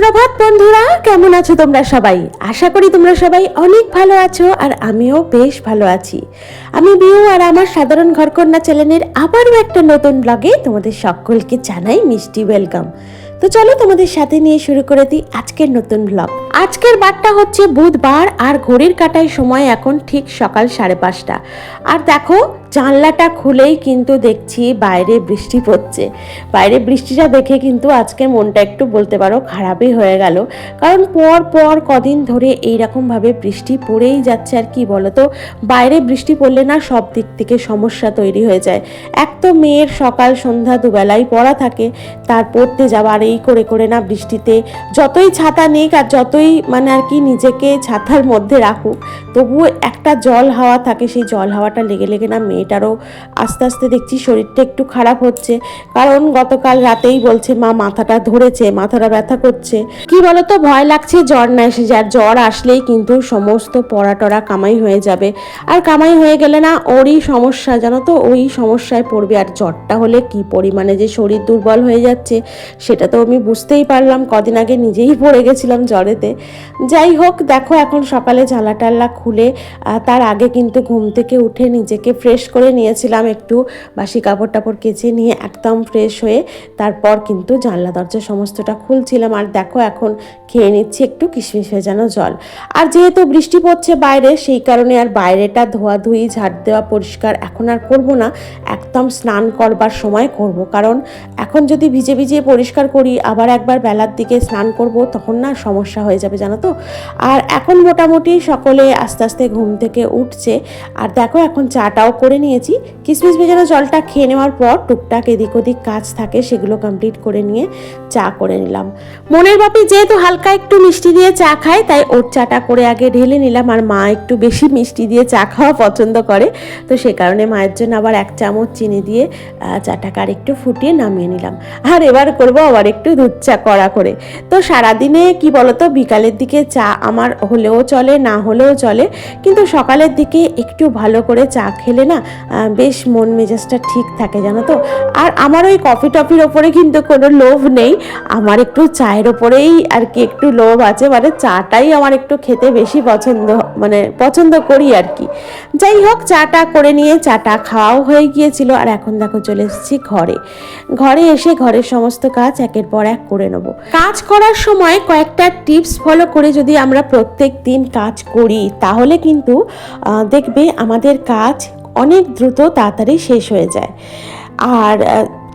সুপ্রভাত বন্ধুরা, কেমন আছো তোমরা সবাই? আশা করি তোমরা সবাই অনেক ভালো আছো আর আমিও বেশ ভালো আছি। আমি বিউ আর আমার সাধারণ ঘরকন্যা চ্যানেলের আবারও একটা নতুন ব্লগে তোমাদের সকলকে জানাই মিষ্টি ওয়েলকাম তো চলো তোমাদের সাথে নিয়ে শুরু করে দিই আজকের নতুন ব্লগ আজকের বারটা হচ্ছে বুধবার আর ঘড়ির কাটায় সময় এখন ঠিক সকাল সাড়ে পাঁচটা। আর দেখো জানলাটা খুলেই কিন্তু দেখছি বাইরে বৃষ্টি পড়ছে। বাইরে বৃষ্টিটা দেখে কিন্তু আজকে মনটা একটু বলতে পারো খারাপই হয়ে গেল। কারণ পর পর কদিন ধরে এইরকমভাবে বৃষ্টি পড়েই যাচ্ছে আর কি বলতো? বাইরে বৃষ্টি পড়লে না সব দিক থেকে সমস্যা তৈরি হয়ে যায়। এক তো মেয়ের সকাল, সন্ধ্যা দুবেলাই পড়া থাকে, তার পড়তে যাওয়ার এই করে করে না বৃষ্টিতে। যতই ছাতা নিক আর যতই মানে আর কি নিজেকে ছাতার মধ্যে রাখুক, তবুও একটা জল হাওয়া থাকে, সেই জল হাওয়াটা লেগে লেগে না মেয়েটারও আস্তে আস্তে দেখছি শরীরটা একটু খারাপ হচ্ছে। কারণ গতকাল রাতেই বলছে, মা, মাথাটা ধরেছে, মাথাটা ব্যথা করছে। কি বলতো, ভয় লাগছে, জ্বর না এসে যায়। আর জ্বর আসলেই কিন্তু সমস্ত পড়া টরা কামাই হয়ে যাবে। আর কামাই হয়ে গেলে না ওরই সমস্যা, জানো তো? ওই সমস্যায় পড়বে। আর জ্বরটা হলে কি পরিমাণে যে শরীর দুর্বল হয়ে যাচ্ছে, সেটা তো আমি বুঝতেই পারলাম। কদিন আগে নিজেই পড়ে গেছিলাম জ্বরেতে। যাই হোক, দেখো এখন সকালে টাল্লা খুলে তার আগে কিন্তু ঘুম থেকে উঠে নিজেকে ফ্রেশ করে নিয়েছিলাম একটু বাসি কাপড় টাপড় কেচে নিয়ে একদম ফ্রেশ হয়ে তারপর কিন্তু জানলা দরজা সমস্তটা খুলছিলাম। আর দেখো এখন খেয়ে নিচ্ছি একটু কিশমিশ ভেজানো জল। আর যেহেতু বৃষ্টি পড়ছে বাইরে, সেই কারণে আর বাইরেটা ধোয়াধুয়ি, ঝাড় দেওয়া পরিষ্কার এখন আর করব না। একদম স্নান করবার সময় করব। কারণ এখন যদি ভিজে ভিজিয়ে পরিষ্কার করি, আবার একবার বেলার দিকে স্নান করব, তখন না সমস্যা হয়ে যাবে, জানো তো? আর এখন মোটামুটি সকলে আস্তে আস্তে ঘুম থেকে উঠছে। আর দেখো এখন চাটাও করে নিয়েছি। কিশমিশ ভেজানো জলটা খেয়ে নেওয়ার পর টুকটাক এদিক ওদিক কাজ থাকে, সেগুলো কমপ্লিট করে নিয়ে চা করে নিলাম। মনের বাপি যেহেতু হালকা একটু মিষ্টি দিয়ে চা খায়, তাই ওর চাটা করে আগে ঢেলে নিলাম। আর মা একটু বেশি মিষ্টি দিয়ে চা খাওয়া পছন্দ করে। তো সে কারণে মায়ের জন্য আবার এক চামচ চিনি দিয়ে চাটাকে আর একটু ফুটিয়ে নামিয়ে নিলাম। আর এবার করব আবার একটু দুধ চা কড়া করে। তো সারাদিনে কি বলতো, বিকালের দিকে চা আমার হলেও চলে, না হলেও চলে। কিন্তু সকালের দিকে একটু ভালো করে চা খেলে না বেশ মন মেজাজটা ঠিক থাকে, জানো তো? আর আমার ওই কফি টফির ওপরে কিন্তু কোনো লোভ নেই। আমার একটু চায়ের ওপরেই আর কি একটু লোভ আছে মানে চাটাই আমার একটু খেতে বেশি পছন্দ মানে পছন্দ করি আর কি। যাই হোক, চাটা করে নিয়ে চাটা খাওয়াও হয়ে গিয়েছিল আর এখন দেখো চলে এসেছি ঘরে। ঘরে এসে ঘরের সমস্ত কাজ একের পর এক করে নেব। কাজ করার সময় কয়েকটা টিপস ফলো করে যদি আমরা প্রত্যেক দিন কাজ করি, তাহলে কিন্তু দেখবে আমাদের কাজ অনেক দ্রুত তাড়াতাড়ি শেষ হয়ে যায়। আর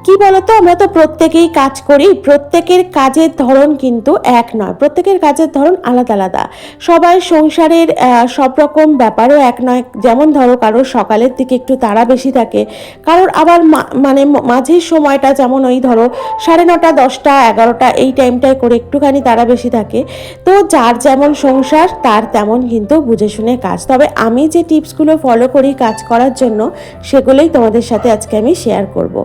কি বলতো? আমরা তো প্রত্যেকেই কাজ করি, প্রত্যেকের কাজের ধরন কিন্তু এক নয়। প্রত্যেকের কাজের ধরন আলাদা আলাদা। সবাই সংসারের সব রকম ব্যাপারও এক নয়। যেমন ধরো কারোর সকালের দিকে একটু তাড়া বেশি থাকে, কারোর আবার মানে মাঝের সময়টা যেমন ওই ধরো সাড়ে নটা, দশটা, এগারোটা, এই টাইমটায় করে একটুখানি তাড়া বেশি থাকে। তো যার যেমন সংসার, তার তেমন কিন্তু বুঝে শুনে কাজ। তবে আমি যে টিপসগুলো ফলো করি কাজ করার জন্য, সেগুলোই তোমাদের সাথে আজকে আমি শেয়ার করব।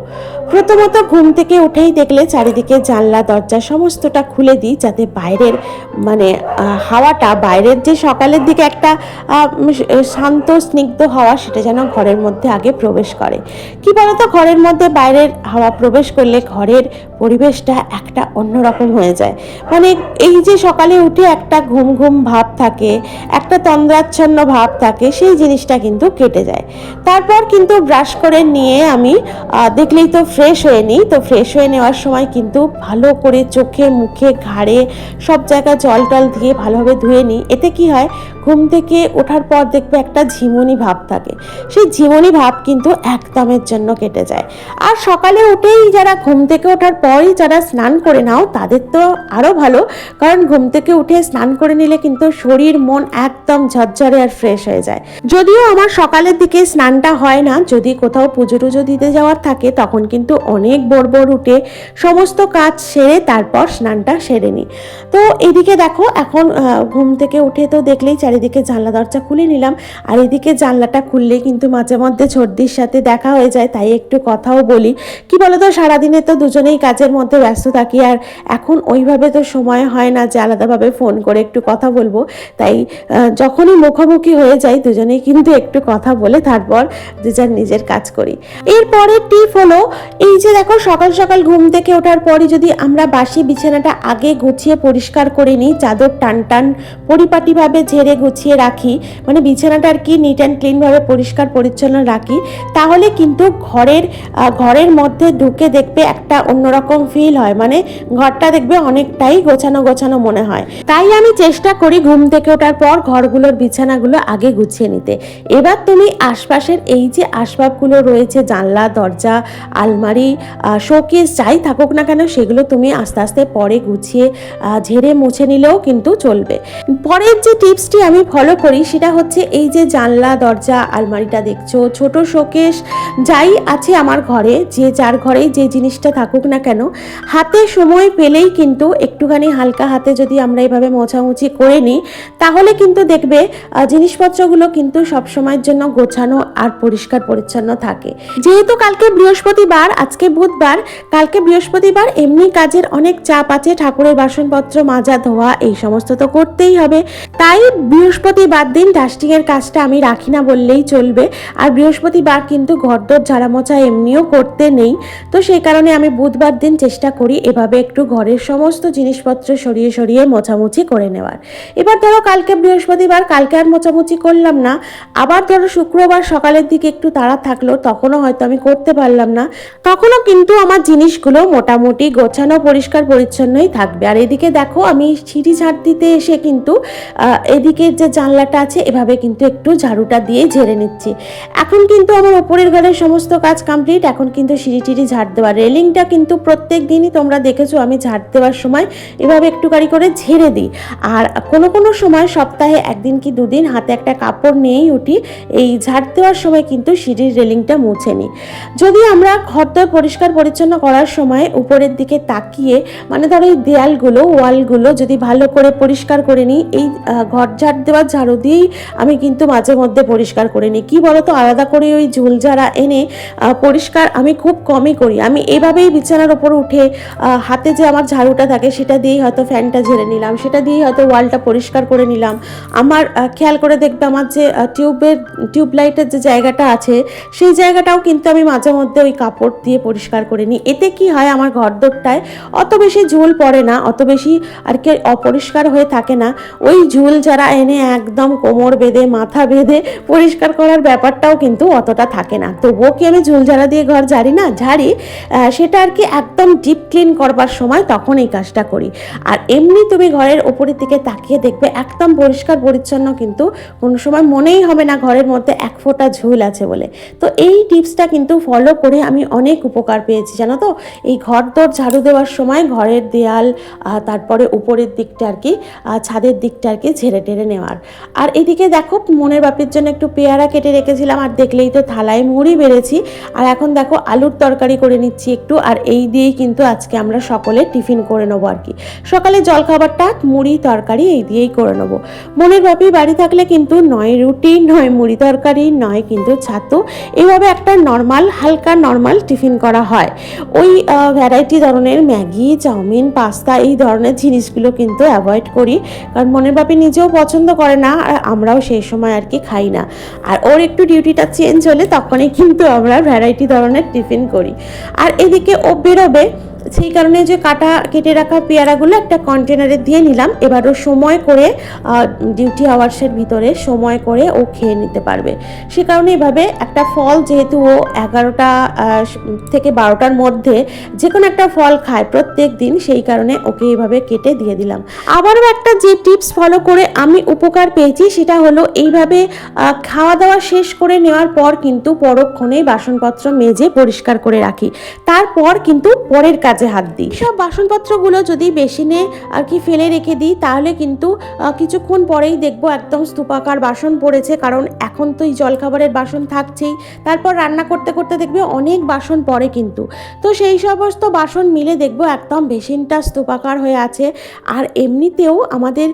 প্রথমত ঘুম থেকে উঠেই দেখলে চারিদিকে জানলা, দরজা সমস্তটা খুলে দিই যাতে বাইরের মানে হাওয়াটা, বাইরের যে সকালের দিকে একটা শান্ত, স্নিগ্ধ হাওয়া সেটা যেন ঘরের মধ্যে আগে প্রবেশ করে। কি বলতো? ঘরের মধ্যে বাইরের হাওয়া প্রবেশ করলে ঘরের পরিবেশটা একটা অন্যরকম হয়ে যায়। মানে এই যে সকালে উঠে একটা ঘুম ঘুম ভাব থাকে, একটা তন্দ্রাচ্ছন্ন ভাব থাকে, সেই জিনিসটা কিন্তু কেটে যায়। তারপর কিন্তু ব্রাশ করে নিয়ে আমি দেখলেই তো ফ্রেশ হয়ে নিই। তো ফ্রেশ হয়ে নেওয়ার সময় কিন্তু ভালো করে চোখে, মুখে, ঘাড়ে সব জায়গায় জল টল দিয়ে ভালোভাবে ধুয়ে নিই। এতে কি হয়? ঘুম থেকে ওঠার পর দেখবে একটা ঝিমুনি ভাব থাকে। সেই ঝিমুনি ভাব কিন্তু একদমের জন্য কেটে যায়। আর সকালে উঠেই যারা ঘুম থেকে ওঠার পরই যারা স্নান করে নাও, তাদের তো আরও ভালো। কারণ ঘুম থেকে উঠে স্নান করে নিলে কিন্তু শরীর, মন একদম ঝরঝরে আর ফ্রেশ হয়ে যায়। যদিও আমার সকালের দিকে স্নানটা হয় না, যদি কোথাও পুজো টুজো দিতে যাওয়ার থাকে, তখন কিন্তু অনেক ভোর উঠে সমস্ত কাজ সেরে তারপর স্নানটা সেরে নিই। তো এদিকে দেখো, এখন ঘুম থেকে উঠে তো দেখলেই আর এদিকে জানলা, দরজা খুলে নিলাম। আর এদিকে জানলাটা খুললেই কিন্তু মাঝে মধ্যে ছর্দির সাথে দেখা হয়ে যায়, তাই একটু কথাও বলি। কি বলতো, সারাদিনে তো দুজনেই কাজের মধ্যে ব্যস্ত থাকি, আর এখন ওইভাবে তো সময় হয় না যে আলাদাভাবে ফোন করে একটু কথা বলব। তাই যখনই মুখোমুখি হয়ে যাই, দুজনেই কিন্তু একটু কথা বলে তারপর দুজন নিজের কাজ করি। এরপরের টিপ হলো, এই যে দেখো, সকাল সকাল ঘুম থেকে ওঠার পরই যদি আমরা বাসি বিছানাটা আগে গুছিয়ে পরিষ্কার করে নিই, চাদর টান টান পরিপাটিভাবে ঝেড়ে গুছিয়ে রাখি মানে বিছানাটা আর কি নিট অ্যান্ড ক্লিনভাবে পরিষ্কার পরিচ্ছন্ন রাখি, তাহলে কিন্তু ঘরের ঘরের মধ্যে ঢুকে দেখবে একটা অন্যরকম ফিল হয় মানে ঘরটা দেখবে অনেকটাই গোছানো গোছানো মনে হয়। তাই আমি চেষ্টা করি ঘুম থেকে ওঠার পর ঘরগুলোর বিছানাগুলো আগে গুছিয়ে নিতে। এবার তুমি আশপাশের এই যে আসবাবগুলো রয়েছে, জানলা, দরজা, আলমারি শোকেস যাই থাকুক না কেন, সেগুলো তুমি আস্তে আস্তে পরে গুছিয়ে ঝেড়ে মুছে নিলেও কিন্তু চলবে। পরের যে টিপসটি আমি ফলো করি সেটা হচ্ছে এই যে জানলা, দরজা, আলমারিটা দেখছ। ছোট শোকেস যাই আছে আমার ঘরে, যে যার ঘরেই যে জিনিসটা থাকুক না কেন, হাতে সময় পেলেই কিন্তু একটুখানি হালকা হাতে যদি আমরা এভাবে মোছামুছি করে নিই, তাহলে কিন্তু দেখবে জিনিসপত্রগুলো কিন্তু সব সময়ের জন্য গোছানো আর পরিষ্কার পরিচ্ছন্ন থাকে। যেহেতু কালকে বৃহস্পতিবার, আজকে বুধবার, কালকে বৃহস্পতিবার এমনি কাজের অনেক চাপ আছে, ঠাকুরের বাসনপত্র মাজা, ধোয়া, এই সমস্ত তো করতেই হবে। তাই বৃহস্পতিবার দিন ডাস্টিংয়ের কাজটা আমি রাখি না বললেই চলবে। আর বৃহস্পতিবার কিন্তু ঘরদোর ঝাড়া মোছা এমনিও করতে নেই। তো সেই কারণে আমি বুধবার দিন চেষ্টা করি এভাবে একটু ঘরের সমস্ত জিনিসপত্র সরিয়ে সরিয়ে মোছামুছি করে নেওয়ার। এবার ধরো কালকে বৃহস্পতিবার কালকে আর মোছামুছি করলাম না। আবার ধরো শুক্রবার সকালের দিকে একটু তাড়া থাকল তখনও হয়তো আমি করতে পারলাম না। তখনও কিন্তু আমার জিনিসগুলো মোটামুটি গোছানো পরিষ্কার পরিচ্ছন্নই থাকবে। আর এদিকে দেখো আমি সিঁড়ি ঝাড় দিতে এসে কিন্তু আহ, এদিকের যে জানলাটা আছে, এভাবে কিন্তু একটু ঝাড়ুটা দিয়ে ঝেড়ে নিচ্ছি। এখন কিন্তু আমার ওপরের ঘরের সমস্ত কাজ কমপ্লিট এখন কিন্তু সিঁড়ি টিড়ি ঝাড় দেওয়া রেলিংটা কিন্তু প্রত্যেক দিনই তোমরা দেখেছ, আমি ঝাড় দেওয়ার সময় এভাবে একটুখানি করে ঝেড়ে দিই। আর কোনো কোনো সময় সপ্তাহে একদিন কি দুদিন হাতে একটা কাপড় নিয়েই উঠি, এই ঝাড় দেওয়ার সময় কিন্তু সিঁড়ির রেলিংটা মুছে নিই। যদি আমরা ঘরদোর পরিষ্কার পরিচ্ছন্ন করার সময় উপরের দিকে তাকিয়ে মানে ধরো এই দেয়ালগুলো, ওয়ালগুলো যদি ভালো করে পরিষ্কার করে নিই, এই ঘর ঝাড় দেওয়ার ঝাড়ু দিয়েই আমি কিন্তু মাঝে মধ্যে পরিষ্কার করে নিই। কী বলতো? আলাদা করে ওই ঝুল ঝাড়া এনে পরিষ্কার আমি খুব কমই করি। আমি এভাবেই বিছানার ওপর উঠে হাতে যে আমার ঝাড়ুটা থাকে সেটা দিয়েই হয়তো ফ্যানটা ঝেড়ে নিলাম, সেটা দিয়েই হয়তো ওয়ালটা পরিষ্কার করে নিলাম। আমার খেয়াল করে দেখবে আমার যে টিউবের, টিউব লাইটের যে জায়গাটা আছে, সেই জায়গাটাও কিন্তু আমি মাঝে মধ্যে ওই কাপড় দিয়ে পরিষ্কার করে নিই। এতে কি হয় আমার ঘরদোরটায় অত বেশি ঝুল পড়ে না, অত বেশি আর কি অপরিষ্কার হয়ে থাকে না। ওই ঝুল যারা এনে একদম কোমর বেঁধে, মাথা বেঁধে পরিষ্কার করার ব্যাপারটাও কিন্তু অতটা থাকে না। তবুও কি আমি ঝুল ঝাড়া দিয়ে ঘর ঝাড়ি? না, ঝাড়ি। সেটা আর কি একদম ডিপ ক্লিন করবার সময় তখন এই কাজটা করি। আর এমনি তুমি ঘরের ওপরের দিকে তাকিয়ে দেখবে একদম পরিষ্কার পরিচ্ছন্ন কিন্তু কোনো সময় মনেই হবে না ঘরের মধ্যে এক ফোঁটা ঝুল আছে বলে। তো এই টিপসটা কিন্তু ফলো করে আমি অনেক উপকার পেয়েছি, জানো তো? এই ঘর দর ঝাড়ু দেওয়ার সময় ঘরের দেয়াল তারপরে উপরের দিকটা আর কি ছাদের দিকটা আর কি ঝেড়ে টেরে নেওয়ার। আর এদিকে দেখো, মনের বাপের জন্য একটু পেয়ারা কেটে রেখেছিলাম, আর দেখলেই তো থালায় মুড়ি বেড়েছি। আর এখন দেখো, আলুর তরকারি করে নিচ্ছি একটু, আর এই দিয়েই কিন্তু আজকে আমরা সকলে টিফিন করে নেব আর কি। সকালে জলখাবারটা মুড়ি তরকারি এই দিয়েই করে নেব। মনের বাপি বাড়ি থাকলে কিন্তু নয় রুটি, নয় মুড়ি তরকারি, নয় কিন্তু ছাতু। এইভাবে একটা নর্মাল, হালকা নর্মাল টিফিন করা হয়। ওই ভ্যারাইটি ধরনের ম্যাগি, চাউমিন, পাস্তা এই ধরনের জিনিসগুলো কিন্তু অ্যাভয়েড করি। কারণ মনের বাপি নিজেও পছন্দ করে না, আর আমরাও সেই সময় আর কি খাই না। আর ওর একটু ডিউটিটা চেঞ্জ হলে তখনই কিন্তু আমরা ভ্যারাইটি ধরনের টিফিন করি। আর এদিকে ও বেরোবে সেই কারণে যে কাটা কেটে রাখা পেয়ারাগুলো একটা কন্টেনারে দিয়ে নিলাম। এবারও সময় করে ডিউটি আওয়ার্সের ভিতরে সময় করে ও খেয়ে নিতে পারবে। সে কারণে এভাবে একটা ফল যেহেতু ও এগারোটা থেকে বারোটার মধ্যে যে কোনো একটা ফল খায় প্রত্যেক দিন, সেই কারণে ওকে এইভাবে কেটে দিয়ে দিলাম। আবারও একটা যে টিপস ফলো করে আমি উপকার পেয়েছি সেটা হলো এইভাবে খাওয়া দাওয়া শেষ করে নেওয়ার পর কিন্তু পরক্ষণে বাসনপত্র মেজে পরিষ্কার করে রাখি। তারপর কিন্তু পরের কাজ কাজে হাত দিই। সব বাসনপত্রগুলো যদি বেসিনে আর কি ফেলে রেখে দিই, তাহলে কিন্তু কিছুক্ষণ পরেই দেখব একদম স্তূপাকার বাসন পড়েছে, কারণ এখন তো এই জলখাবারের বাসন থাকছেই। তারপর রান্না করতে করতে দেখবে অনেক বাসন পড়ে কিন্তু। তো সেই সমস্ত বাসন মিলে দেখব একদম বেসিনটা স্তূপাকার হয়ে আছে। আর এমনিতেও আমাদের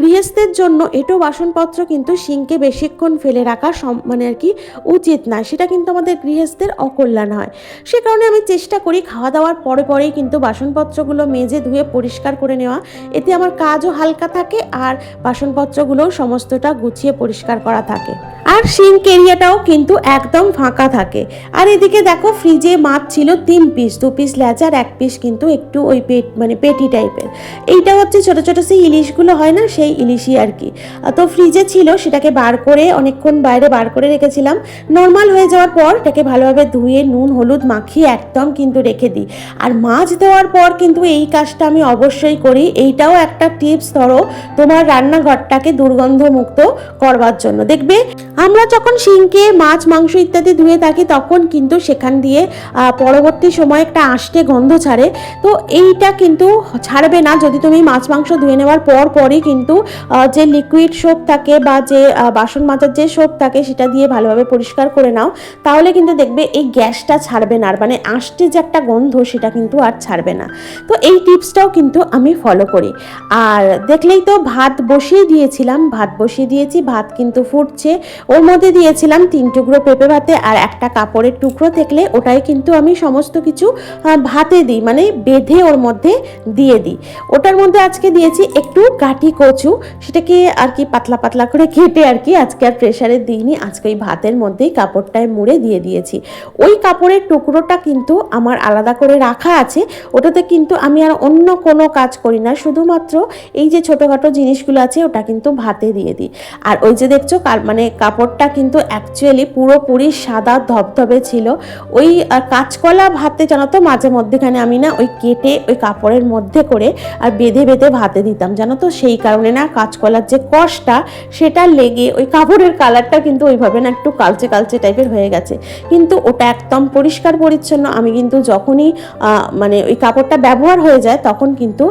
গৃহস্থের জন্য এটো বাসনপত্র কিন্তু সিঙ্কে বেশিক্ষণ ফেলে রাখা মানে আর কি উচিত না সেটা কিন্তু আমাদের গৃহস্থের অকল্যাণ হয়। সে কারণে আমি চেষ্টা করি খাওয়া দাওয়ার পরে পরেই কিন্তু বাসনপত্রগুলো মেজে ধুয়ে পরিষ্কার করে নেওয়া। এতে আমার কাজও হালকা থাকে আর বাসনপত্রগুলো সমস্তটা গুছিয়ে পরিষ্কার করা থাকে। আর সিঙ্ক এরিয়াটাও কিন্তু একদম ফাঁকা থাকে। আর এদিকে দেখো ফ্রিজে মাছ ছিল তিন পিস, দু পিস লেজা এক পিস কিন্তু একটু ওই পেট মানে পেটি টাইপের। এইটা হচ্ছে ছোট ছোট সেই ইলিশগুলো হয় না, সেই ইলিশই আর কি। তো ফ্রিজে ছিল, সেটাকে বার করে অনেকক্ষণ বাইরে বার করে রেখেছিলাম। নর্মাল হয়ে যাওয়ার পর এটাকে ভালোভাবে ধুয়ে নুন, হলুদ মাখিয়ে একদম কিন্তু রেখে দিই। আর মাছ দেওয়ার পর কিন্তু এই কাজটা আমি অবশ্যই করি। এইটাও একটা টিপস ধরো, তোমার রান্নাঘরটাকে দুর্গন্ধমুক্ত করবার জন্য। দেখবে, আমরা যখন সিঙ্কে মাছ, মাংস ইত্যাদি ধুয়ে থাকি, তখন কিন্তু সেখান দিয়ে পরবর্তী সময় একটা আষ্টে গন্ধ ছাড়ে। তো এইটা কিন্তু ছাড়বে না। যদি তুমি মাছ, মাংস ধুয়ে নেওয়ার পর পরই কিন্তু যে লিকুইড সোপ থাকে বা যে বাসন মাজার যে সোপ থাকে, সেটা দিয়ে ভালোভাবে পরিষ্কার করে নাও। তাহলে কিন্তু দেখবে এই গ্যাসটা ছাড়বে না। আর মানে আষ্টে যে একটা গন্ধ, সেটা কিন্তু আর ছাড়বে না। তো এই টিপসটাও কিন্তু আমি ফলো করি। আর দেখলেই তো ভাত বসিয়ে দিয়েছিলাম, ভাত বসিয়ে দিয়েছি, ভাত কিন্তু ফুটছে। ওর মধ্যে দিয়েছিলাম তিন টুকরো পেঁপে ভাতে আর একটা কাপড়ের টুকরো থাকলে ওটাই কিন্তু আমি সমস্ত কিছু ভাতে দিই মানে বেঁধে ওর মধ্যে দিয়ে দিই। ওটার মধ্যে আজকে দিয়েছি একটু কাঠি কচু, সেটাকে আর কি পাতলা পাতলা করে কেটে আর কি আজকে আর প্রেশারে দিইনি, আজকে ওই ভাতের মধ্যেই কাপড়টায় মুড়ে দিয়ে দিয়েছি। ওই কাপড়ের টুকরোটা কিন্তু আমার আলাদা করে রাখা আছে। ওটাতে কিন্তু আমি আর অন্য কোনো কাজ করি না। শুধুমাত্র এই যে ছোটোখাটো জিনিসগুলো আছে, ওটা কিন্তু ভাতে দিয়ে দিই। আর ওই যে দেখছ মানে কাপড়টা কিন্তু অ্যাকচুয়ালি পুরোপুরি সাদা ধবধবে ছিল। ওই কাঁচকলা ভাতে জানো তো, মাঝে মধ্যেখানে আমি না ওই কেটে ওই কাপড়ের মধ্যে করে আর বেঁধে বেঁধে ভাতে দিতাম। জানো তো, সেই কারণে না কাঁচকলার যে কষটা, সেটা লেগে ওই কাপড়ের কালারটা কিন্তু ওইভাবে না একটু কালচে কালচে টাইপের হয়ে গেছে। কিন্তু ওটা একদম পরিষ্কার পরিচ্ছন্ন। আমি কিন্তু যখনই মানে ওই কাপড়টা ব্যবহার হয়ে যায়, তখন কিন্তু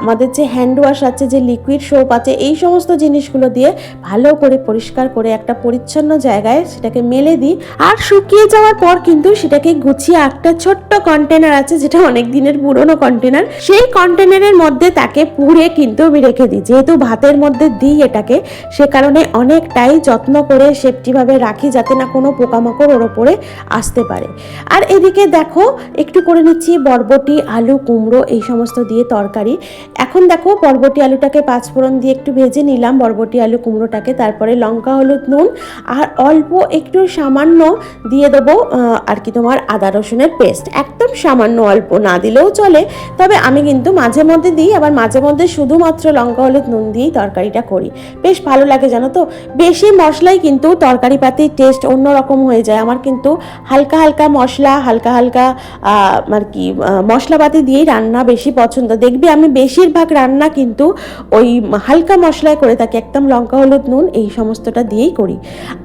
আমাদের যে হ্যান্ড ওয়াশ আছে, যে লিকুইড সোপ আছে, এই সমস্ত জিনিসগুলো দিয়ে ভালো করে পরিষ্কার করে একটা পরিচ্ছন্ন জায়গায় সেটাকে মেলে দিই। আর শুকিয়ে যাওয়ার পর কিন্তু সেটাকে গুছিয়ে একটা ছোট্ট কন্টেনার আছে, যেটা অনেক দিনের পুরনো কন্টেনার সেই কন্টেনারের মধ্যে তাকে পুড়ে কিন্তু আমি রেখে দিই। যেহেতু ভাতের মধ্যে দিই এটাকে, সে কারণে অনেকটাই যত্ন করে সেফটিভাবে রাখি, যাতে না কোনো পোকামাকড় ওর ওপরে আসতে পারে। আর এদিকে দেখো, একটু করে নিচ্ছি বরবটি আলু কুমড়ো এই সমস্ত দিয়ে তরকারি। এখন দেখো বরবটি আলুটাকে পাঁচফোড়ন দিয়ে একটু ভেজে নিলাম বরবটি আলু কুমড়োটাকে। তারপরে লঙ্কা হলুদ নুন আর অল্প একটু সামান্য দিয়ে দেবো আর কি তোমার আদা রসুনের পেস্ট। একদম সামান্য অল্প না দিলেও চলে। তবে আমি কিন্তু মাঝে মধ্যে দিই আবার মাঝে মধ্যে শুধুমাত্র লঙ্কা হলুদ নুন দিয়েই তরকারিটা করি। বেশ ভালো লাগে জানো তো? বেশি মশলাই কিন্তু তরকারি পাতির টেস্ট অন্যরকম হয়ে যায়। আমার কিন্তু হালকা হালকা মশলা হালকা হালকা আর কি আহ, মশলাপাতি দিয়েই রান্না বেশি পছন্দ। দেখবি আমি বেশিরভাগ রান্না কিন্তু ওই হালকা মশলায় করে থাকি, একদম লঙ্কা, হলুদ, নুন, এই সমস্তটা দিয়েই করি।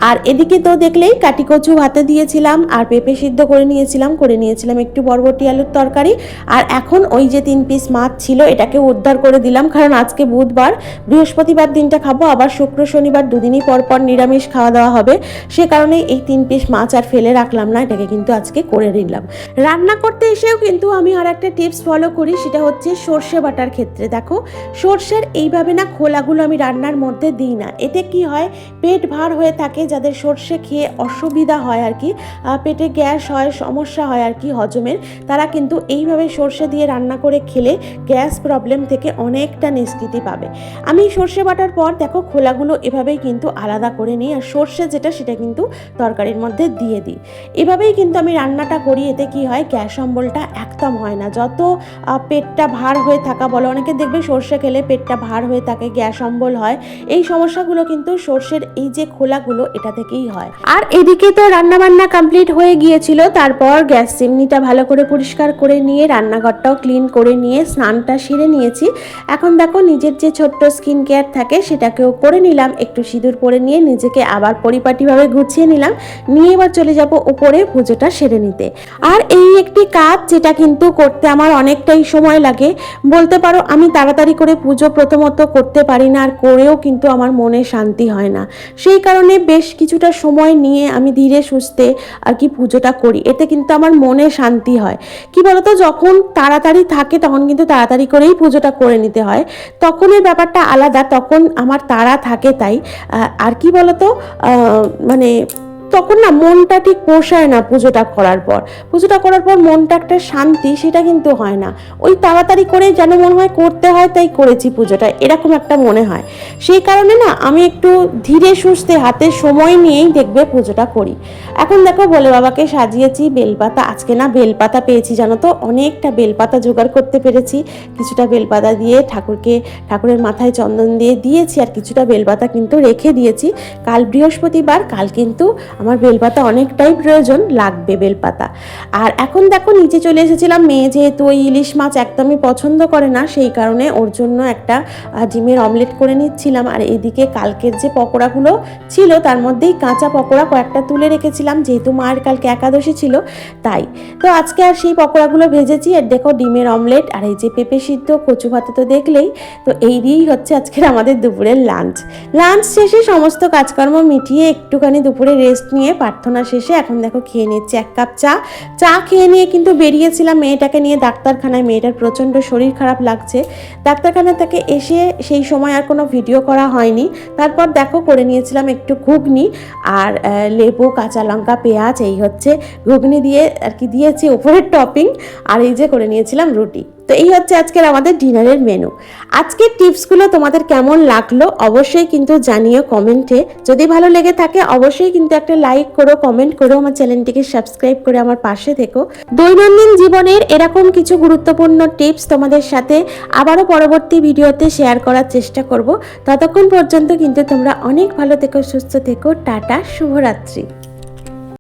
আর এদিকে তো দেখলেই কাটি কচু ভাতে দিয়েছিলাম, আর পেঁপে সিদ্ধ করে নিয়েছিলাম করে নিয়েছিলাম একটু বরবটি আলুর তরকারি। আর এখন ওই যে তিন পিস মাছ ছিল, এটাকে উদ্ধার করে দিলাম, কারণ আজকে বুধবার, বৃহস্পতিবার দিনটা খাব, আবার শুক্র, শনিবার দুদিনই পর পর নিরামিষ খাওয়া দাওয়া হবে। সে কারণে এই তিন পিস মাছ আর ফেলে রাখলাম না, এটাকে কিন্তু আজকে করে নিলাম। রান্না করতে এসেও কিন্তু আমি আর একটা টিপস ফলো করি, সেটা হচ্ছে সর্ষে বাটার ক্ষেত্রে। দেখো, সর্ষের এইভাবে না খোলাগুলো আমি রান্নার মধ্যে দিই না। এতে কি হয়, পেট ভার হয়ে থাকে, যাদের সর্ষে খেয়ে অসুবিধা হয় আর কি পেটে গ্যাস হয়, সমস্যা হয় আর কি, হজমের, তারা কিন্তু এইভাবে সর্ষে দিয়ে রান্না করে খেলে গ্যাস প্রবলেম থেকে অনেকটা নিষ্কৃতি পাবে। আমি সর্ষে বাটার পর দেখো, খোলাগুলো এভাবেই কিন্তু আলাদা করে নিই, আর সর্ষে যেটা, সেটা কিন্তু তরকারির মধ্যে দিয়ে দিই। এভাবেই কিন্তু আমি রান্নাটা করি, এতে কি হয়, গ্যাস অম্বলটা একদম হয় না। যত পেটটা ভার হয়ে থাকা বলে, অনেকে দেখবে সর্ষে খেলে পেটটা ভার হয়ে থাকে, গ্যাস অম্বল হয়। এই সমস্যাগুলো কিন্তু সর্ষের এই যে খোলা ঝামেলাগুলো এটা থেকেই হয়। আর এদিকে তো রান্না বান্না কমপ্লিট হয়ে গিয়েছিল, তারপর গ্যাস চিমনিটা ভালো করে পরিষ্কার করে নিয়ে, রান্নাঘরটাও ক্লিন করে নিয়ে, স্নানটা সেরে নিয়েছি। এখন দেখো, নিজের যে ছোট্ট স্কিন কেয়ার থাকে, সেটাকেও করে নিলাম, একটু সিঁদুর পরে নিয়ে নিজেকে আবার পরিপাটিভাবে গুছিয়ে নিলাম। নিয়ে এবার চলে যাব উপরে পুজোটা সেরে নিতে। আর এই একটি কাজ, যেটা কিন্তু করতে আমার অনেকটাই সময় লাগে। বলতে পারো, আমি তাড়াতাড়ি করে পুজো প্রথমত করতে পারি না, আর করেও কিন্তু আমার মনে শান্তি হয় না। সেই কারণে বেশ কিছুটা সময় নিয়ে আমি ধীরে সুস্থে আর কি পুজোটা করি। এতে কিন্তু আমার মনে শান্তি হয়। কি বলতো, যখন তাড়াতাড়ি থাকে তখন কিন্তু তাড়াতাড়ি করেই পুজোটা করে নিতে হয়। তখনের ব্যাপারটা আলাদা, তখন আমার তাড়া থাকে তাই। আর কি বলতো মানে তখন না মনটা ঠিক পোষায় না পুজোটা করার পর। পুজোটা করার পর মনটা একটা শান্তি, সেটা কিন্তু হয় না। ওই তাড়াতাড়ি করে যেন মনে হয় করতে হয়, তাই করেছি পুজোটা, এরকম একটা মনে হয়। সেই কারণে না আমি একটু ধীরে সুস্থে হাতে সময় নিয়েই দেখবে পুজোটা করি। এখন দেখো বলে বাবাকে সাজিয়েছি বেলপাতা। আজকে না বেলপাতা পেয়েছি, জানো তো? অনেকটা বেলপাতা জোগাড় করতে পেরেছি। কিছুটা বেলপাতা দিয়ে ঠাকুরকে, ঠাকুরের মাথায় চন্দন দিয়ে দিয়েছি, আর কিছুটা বেলপাতা কিন্তু রেখে দিয়েছি। কাল বৃহস্পতিবার, কাল কিন্তু আমার বেলপাতা অনেকটাই প্রয়োজন, লাগবে বেলপাতা। আর এখন দেখো, নিচে চলে এসেছিলাম মেয়ে, যেহেতু ওই ইলিশ মাছ একদমই পছন্দ করে না, সেই কারণে ওর জন্য একটা ডিমের অমলেট করে নিচ্ছিলাম। আর এদিকে কালকের যে পকোড়াগুলো ছিল, তার মধ্যেই কাঁচা পকোড়া কয়েকটা তুলে রেখেছিলাম, যেহেতু মায়ের কালকে একাদশী ছিল, তাই। তো আজকে আর সেই পকোড়াগুলো ভেজেছি, আর দেখো ডিমের অমলেট, আর এই যে পেঁপে সিদ্ধ, কচু ভাতে তো দেখলেই। তো এই দিয়েই হচ্ছে আজকের আমাদের দুপুরের লাঞ্চ। লাঞ্চ শেষে সমস্ত কাজকর্ম মিটিয়ে একটুখানি দুপুরে রেস্ট নিয়ে প্রার্থনা শেষে এখন দেখো খেয়ে নিচ্ছে এক কাপ চা। চা খেয়ে নিয়ে কিন্তু বেরিয়েছিলাম মেয়েটাকে নিয়ে ডাক্তারখানায়। মেয়েটার প্রচণ্ড শরীর খারাপ লাগছে। ডাক্তারখানা থেকে এসে সেই সময় আর কোনো ভিডিও করা হয়নি। তারপর দেখো করে নিয়েছিলাম একটু ঘুগনি আর লেবু, কাঁচা লঙ্কা, পেঁয়াজ, এই হচ্ছে। ঘুগনি দিয়ে আর কি দিয়েছি, উপরের টপিং। আর এই যে করে নিয়েছিলাম রুটি। তো এই হচ্ছে আজকের আমাদের ডিনারের মেনু আজকের টিপসগুলো তোমাদের কেমন লাগল অবশ্যই কিন্তু জানিও কমেন্টে। যদি ভালো লেগে থাকে অবশ্যই কিন্তু একটা লাইক করো কমেন্ট করো, আমার চ্যানেলটিকে সাবস্ক্রাইব করে আমার পাশে থেকো। দৈনন্দিন জীবনের এরকম কিছু গুরুত্বপূর্ণ টিপস তোমাদের সাথে আবারও পরবর্তী ভিডিওতে শেয়ার করার চেষ্টা করব। ততক্ষণ পর্যন্ত কিন্তু তোমরা অনেক ভালো থেকো, সুস্থ থেকো, টাটা, শুভরাত্রি।